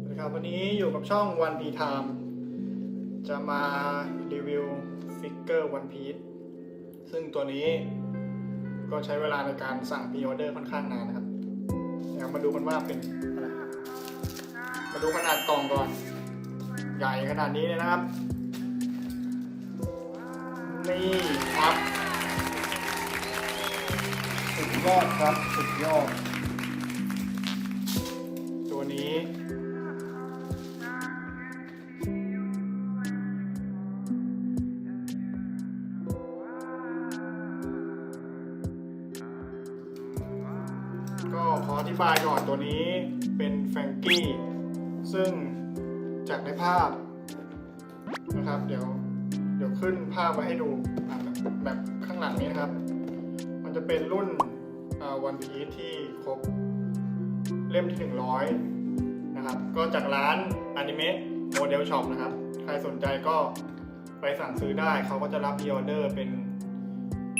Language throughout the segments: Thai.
สวัสดีครับวันนี้อยู่กับช่อง One P Time จะมารีวิวฟิกเกอร์ One Piece ซึ่งตัวนี้ก็ใช้เวลาในการสั่งพ r ออเดอร์ค่อนข้างนานนะครับเดี๋ยวมาดูกันว่าเป็นอะไรมาดูขนาดกล่องก่อน ใหญ่ขนาดนี้เลยนะครับ นี่ครับ สุดยอดครับ สุดยอด ตัวนี้ ก็ขออธิบายก่อนตัวนี้เป็นแฟงกี้ซึ่งจากในภาพนะครับ เดี๋ยวเดี๋ยวขึ้นภาพไว้ให้ดูแบบแบบข้างหลังนี้นะครับ มันจะเป็นรุ่นวันพีซที่ครบเล่มที่ 100 นะครับ ก็จากร้านอนิเมะโมเดลช็อปนะครับ ใครสนใจก็ไปสั่งซื้อได้ เขาก็จะรับออเดอร์เป็น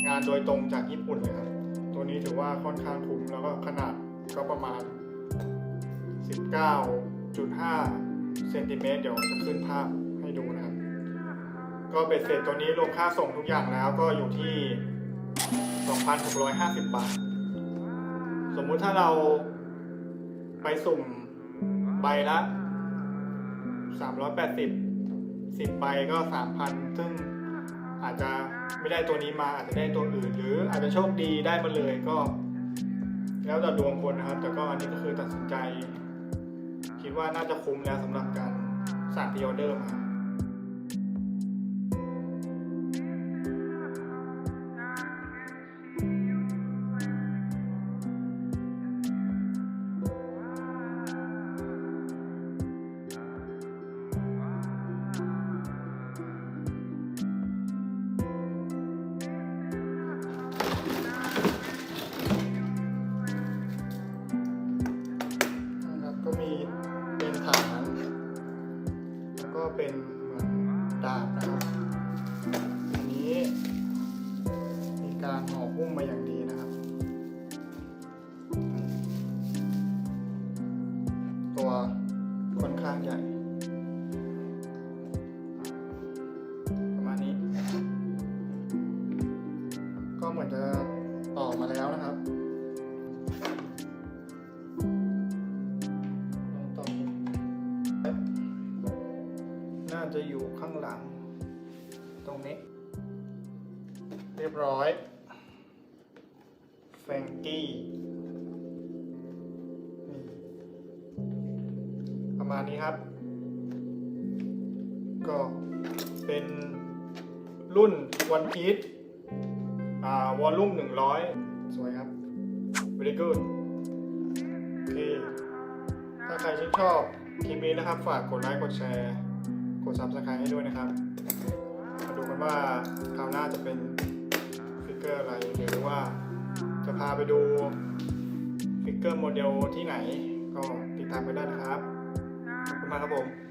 งานโดยตรงจากญี่ปุ่นเลยครับ ตัวนี้ถือว่าค่อนข้างคุ้มแล้วก็ขนาดก็ประมาณ 19.5เซนติเมตรเดี๋ยวจะขึ้นภาพให้ดูนะครับ ก็เบ็ดเสร็จตัวนี้รวมค่าส่งทุกอย่างแล้วก็อยู่ที่ 2,650 บาท สมมุติถ้าเราไปสุ่มใบละ 380 10ใบก็ 3,000 ซึ่ง อาจจะไม่ได้ตัวนี้มาอาจจะได้ตัวอื่น หรืออาจจะโชคดีได้มาเลยก็ แล้วแต่ดวงคนนะครับ แต่ก็อันนี้ก็คือตัดสินใจ คิดว่าน่าจะคุ้มแล้วสำหรับการสั่งพิออเดอร์มา ตัวค่อนข้างใหญ่ประมาณนี้ ก็เหมือนจะต่อมาแล้วนะครับต่อน่าจะอยู่ข้างหลัง ตรงนี้ เรียบร้อยแฟงกี้ ประมาณนี้ครับ ก็เป็นรุ่นวันพีชอ่าวอลลุ่ม 100 สวยครับ very good โอเค ถ้าใครชื่นชอบคลิปนี้นะครับ ฝากกดไลค์ กดแชร์ กด subscribe ให้ด้วยนะครับ มาดูกันว่าคราวหน้าจะเป็นฟิกเกอร์อะไร หรือว่าจะพาไปดูฟิกเกอร์โมเดลที่ไหน ก็ติดตามไปได้นะครับ ขอบคุณมากครับผม